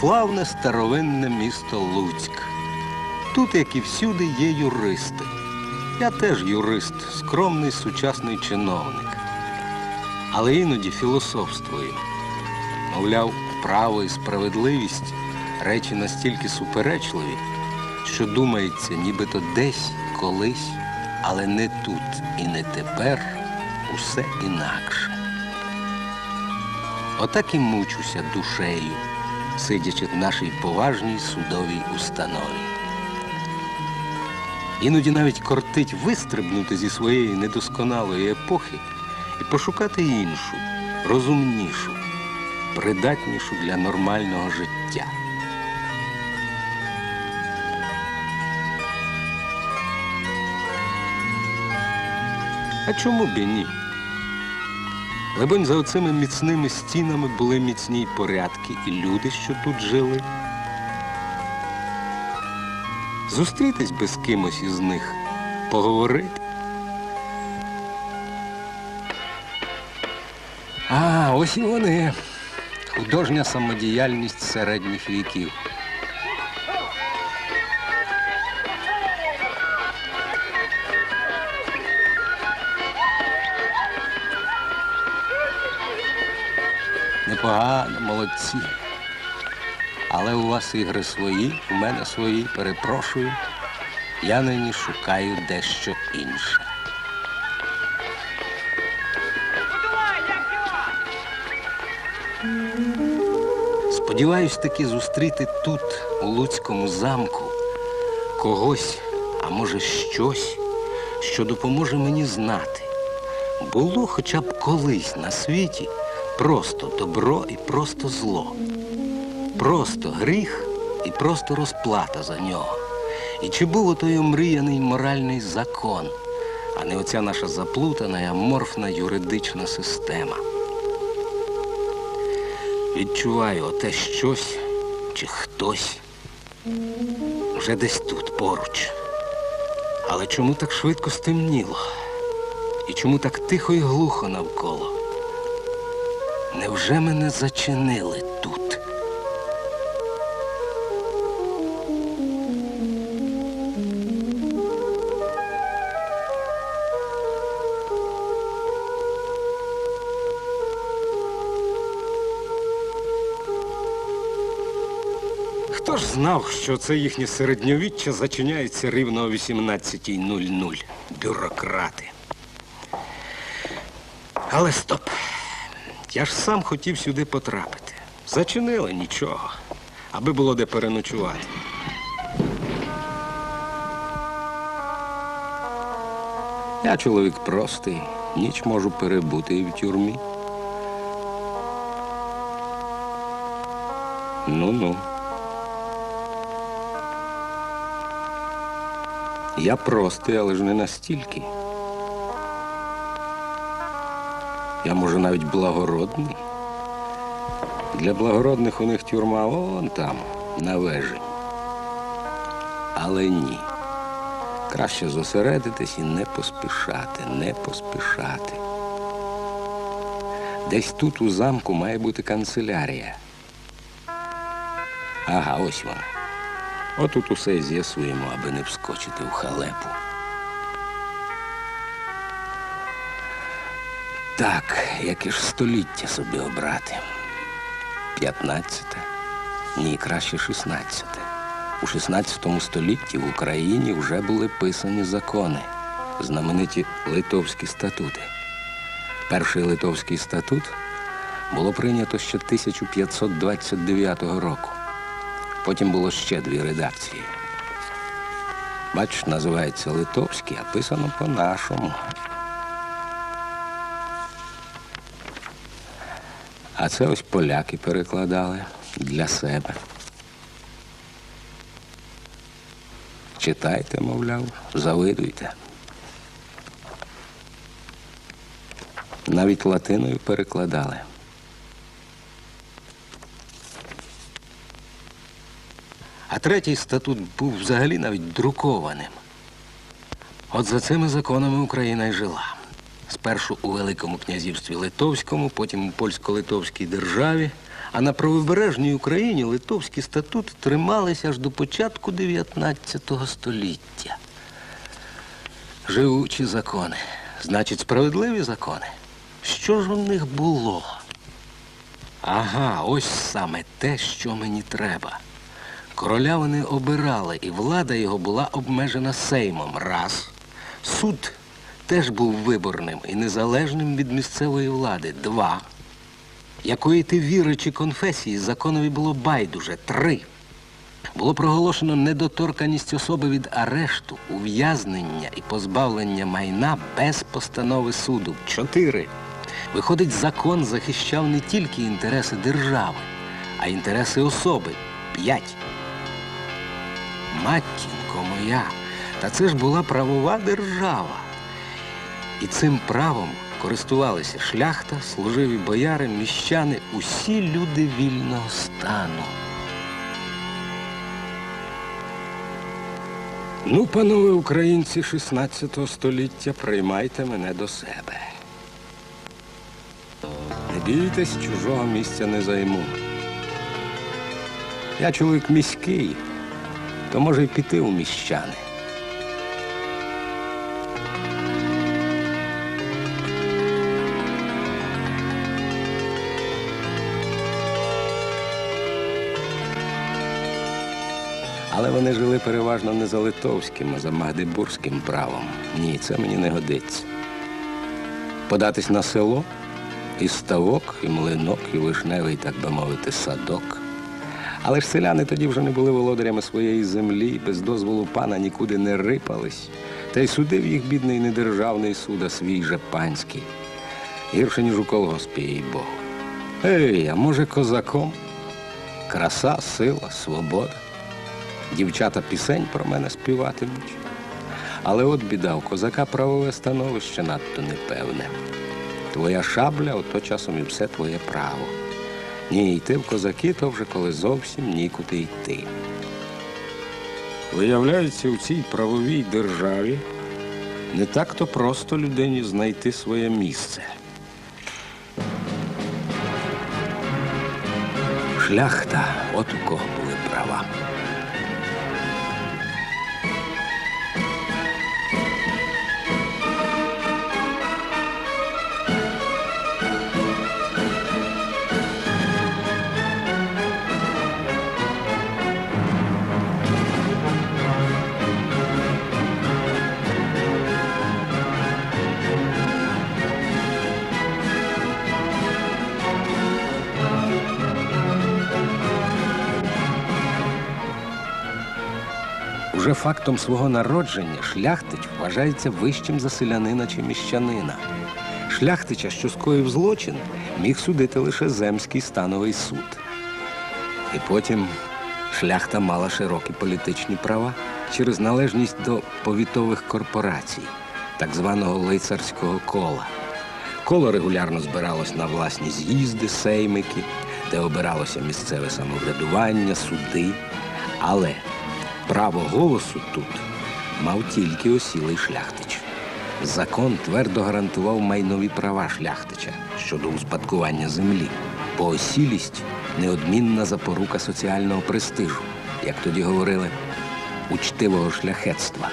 славне старовинне місто Луцьк. Тут, як і всюди, є юристи. Я теж юрист, скромний сучасний чиновник. Але іноді філософствую. Мовляв, право і справедливість речі настільки суперечливі, що думається, нібито десь, колись, але не тут і не тепер усе інакше. Отак і мучуся душею, сидячи в нашій поважній судовій установі. Іноді навіть кортить вистрибнути зі своєї недосконалої епохи і пошукати іншу, розумнішу, придатнішу для нормального життя. А чому б і ні? Либонь, за оцими міцними стінами були міцні порядки і люди, що тут жили. Зустрітись би з кимось із них, поговорити. А, ось і вони. Художня самодіяльність середніх віків. Непогано, молодці. Але у вас ігри свої, у мене свої, перепрошую. Я нині шукаю дещо інше. Сподіваюсь таки зустріти тут, у Луцькому замку, когось, а може щось, що допоможе мені знати. Було хоча б колись на світі просто добро і просто зло. Просто гріх і просто розплата за нього. І чи був отой омріяний моральний закон, а не оця наша заплутана і аморфна юридична система? Відчуваю оте щось чи хтось вже десь тут поруч. Але чому так швидко стемніло? І чому так тихо і глухо навколо? Невже мене зачинили тут? Хто ж знав, що це їхнє середньовіччя зачиняється рівно о 18.00? Бюрократи. Але стоп. Я ж сам хотів сюди потрапити. Зачинили нічого, аби було де переночувати. Я чоловік простий, ніч можу перебути і в тюрмі. Ну-ну. Я простий, але ж не настільки. Я, може, навіть благородний. Для благородних у них тюрма вон там, на вежі. Але ні. Краще зосередитись і не поспішати, не поспішати. Десь тут у замку має бути канцелярія. Ага, ось вона. Отут усе з'ясуємо, аби не вскочити в халепу. Так, яке ж століття собі обрати? П'ятнадцяте? Ні, краще шістнадцяте. У 16 столітті в Україні вже були писані закони, знамениті литовські статути. Перший литовський статут було прийнято ще 1529 року. Потім було ще дві редакції. Бач, називається литовський, а писано по-нашому. А це ось поляки перекладали для себе. Читайте, мовляв, завидуйте. Навіть латиною перекладали. А третій статут був взагалі навіть друкованим. От за цими законами Україна й жила. Спершу у Великому князівстві Литовському, потім у польсько-литовській державі, А на правобережній Україні литовські статути трималися аж до початку 19 століття. Живучі закони, значить, справедливі закони. Що ж у них було? Ага, ось саме те, що мені треба. Короля вони обирали, і влада його була обмежена сеймом. Раз. Суд теж був виборним і незалежним від місцевої влади. Два. Якої ти віри чи конфесії законові було байдуже. Три. Було проголошено недоторканість особи від арешту, ув'язнення і позбавлення майна без постанови суду. Чотири. Виходить, закон захищав не тільки інтереси держави, а інтереси особи. П'ять. Матінко моя, та це ж була правова держава. І цим правом користувалися шляхта, служиві бояри, міщани, усі люди вільного стану. Ну, панове українці 16 століття, приймайте мене до себе. Не бійтесь, чужого місця не займу. Я чоловік міський, то може й піти у міщани. Але вони жили переважно не за литовським, а за магдебурзьким правом. Ні, це мені не годиться. Податись на село і ставок, і млинок, і вишневий, так би мовити, садок. Але ж селяни тоді вже не були володарями своєї землі, без дозволу пана нікуди не рипались. Та й судив їх бідний не державний суд, а свій же панський. Гірше, ніж у колгоспі, їй Богу. Ей, а може козаком? Краса, сила, свобода. Дівчата пісень про мене співатимуть. Але от біда, у козака правове становище надто непевне. Твоя шабля, ото часом і все твоє право. Ні, йти в козаки, то вже коли зовсім нікуди йти. Виявляється, у цій правовій державі не так-то просто людині знайти своє місце. Шляхта, от у кого були права. Уже фактом свого народження шляхтич вважається вищим за селянина чи міщанина. Шляхтича, що скоїв злочин, міг судити лише земський становий суд. І потім шляхта мала широкі політичні права через належність до повітових корпорацій, так званого лицарського кола. Коло регулярно збиралось на власні з'їзди, сеймики, де обиралося місцеве самоврядування, суди. Але право голосу тут мав тільки осілий шляхтич. Закон твердо гарантував майнові права шляхтича щодо успадкування землі, бо осілість неодмінна запорука соціального престижу, як тоді говорили, учтивого шляхетства.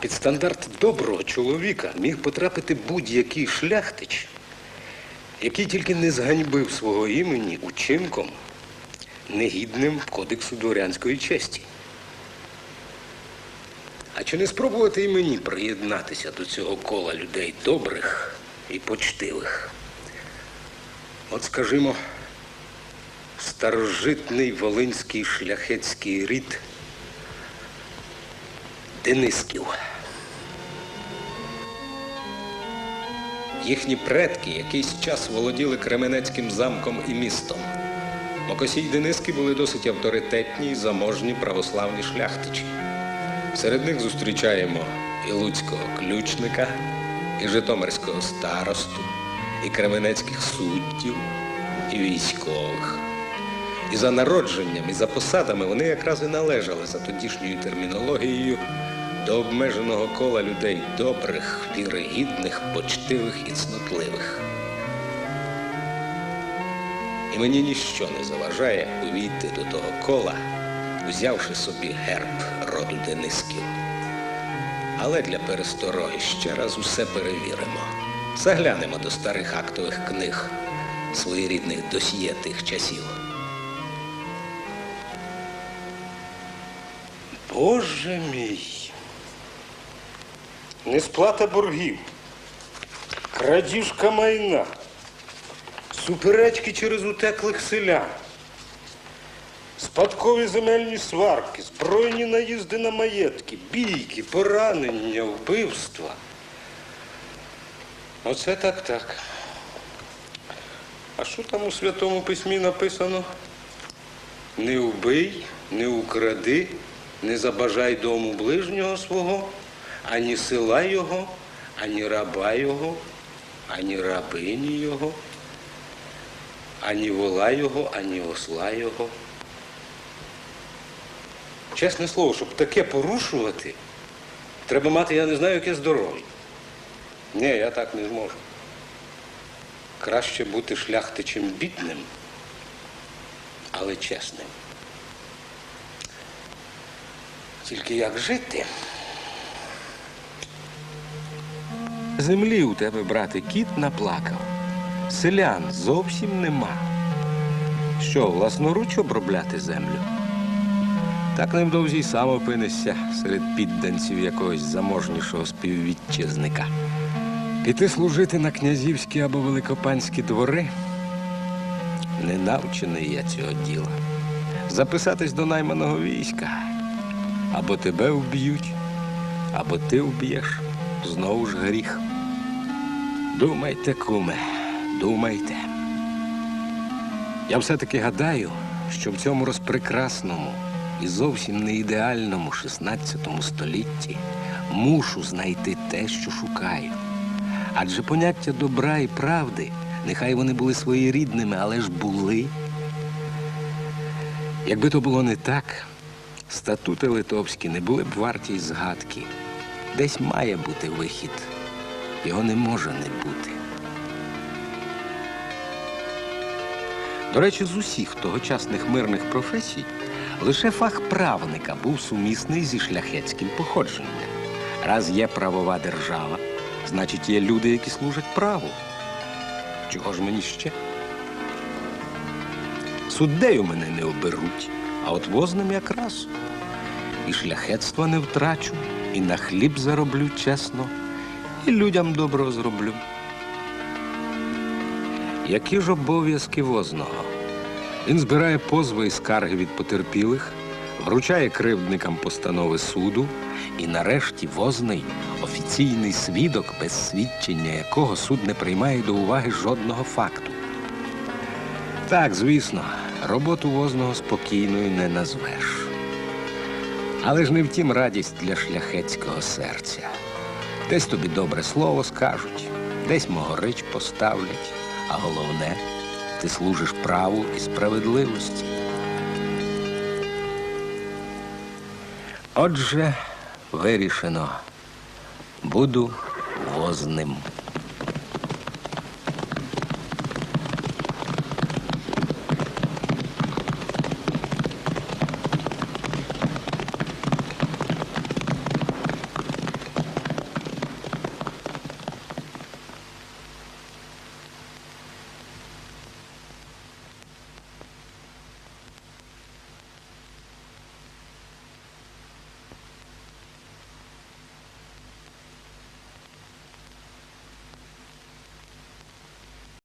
Під стандарт доброго чоловіка міг потрапити будь-який шляхтич, який тільки не зганьбив свого імені учинком, негідним кодексу дворянської честі. А чи не спробувати і мені приєднатися до цього кола людей добрих і почтивих? От, скажімо, старожитний волинський шляхетський рід Денисків. Їхні предки якийсь час володіли Кременецьким замком і містом. Мокосій Дениски були досить авторитетні і заможні православні шляхтичі. Серед них зустрічаємо і луцького ключника, і житомирського старосту, і кременецьких суддів, і військових. І за народженням, і за посадами вони якраз і належали за тодішньою термінологією до обмеженого кола людей добрих, вірогідних, почтивих і цнотливих. І мені ніщо не заважає увійти до того кола, узявши собі герб роду Денисків. Але для перестороги ще раз усе перевіримо. Заглянемо до старих актових книг своєрідних досьє тих часів. Боже мій. Несплата боргів. Крадіжка майна. Суперечки через утеклих селян. Спадкові земельні сварки, збройні наїзди на маєтки, бійки, поранення, вбивства. Оце так так. А що там у Святому Письмі написано? Не вбий, не укради, не забажай дому ближнього свого, ані села його, ані раба його, ані рабині його, ані вола його, ані осла його. Чесне слово, щоб таке порушувати, треба мати, я не знаю, яке здоров'я. Ні, я так не зможу. Краще бути шляхтичем бідним, але чесним. Тільки як жити? Землі у тебе, брате, кіт наплакав. Селян зовсім нема. Що, власноруч обробляти землю? Так невдовзі й сам опинишся серед підданців якогось заможнішого співвітчизника. Піти служити на князівські або великопанські двори не навчений я цього діла. Записатись до найманого війська. Або тебе вб'ють, або ти вб'єш. Знову ж гріх. Думайте, куме, думайте. Я все-таки гадаю, що в цьому розпрекрасному і зовсім не ідеальному 16 столітті мушу знайти те, що шукаю. Адже поняття добра і правди, нехай вони були своєрідними, але ж були. Якби то було не так, статути литовські не були б варті згадки. Десь має бути вихід. Його не може не бути. До речі, з усіх тогочасних мирних професій лише фах правника був сумісний зі шляхетським походженням. Раз є правова держава, значить є люди, які служать праву. Чого ж мені ще? Суддею мене не оберуть, а от возним якраз. І шляхетства не втрачу, і на хліб зароблю чесно, і людям добро зроблю. Які ж обов'язки возного? Він збирає позви і скарги від потерпілих, вручає кривдникам постанови суду, і нарешті возний офіційний свідок, без свідчення якого суд не приймає до уваги жодного факту. Так, звісно, роботу возного спокійною не назвеш. Але ж не втім радість для шляхетського серця. Десь тобі добре слово скажуть, десь могорич поставлять, а головне, ти служиш праву і справедливості. Отже, вирішено. Буду возним.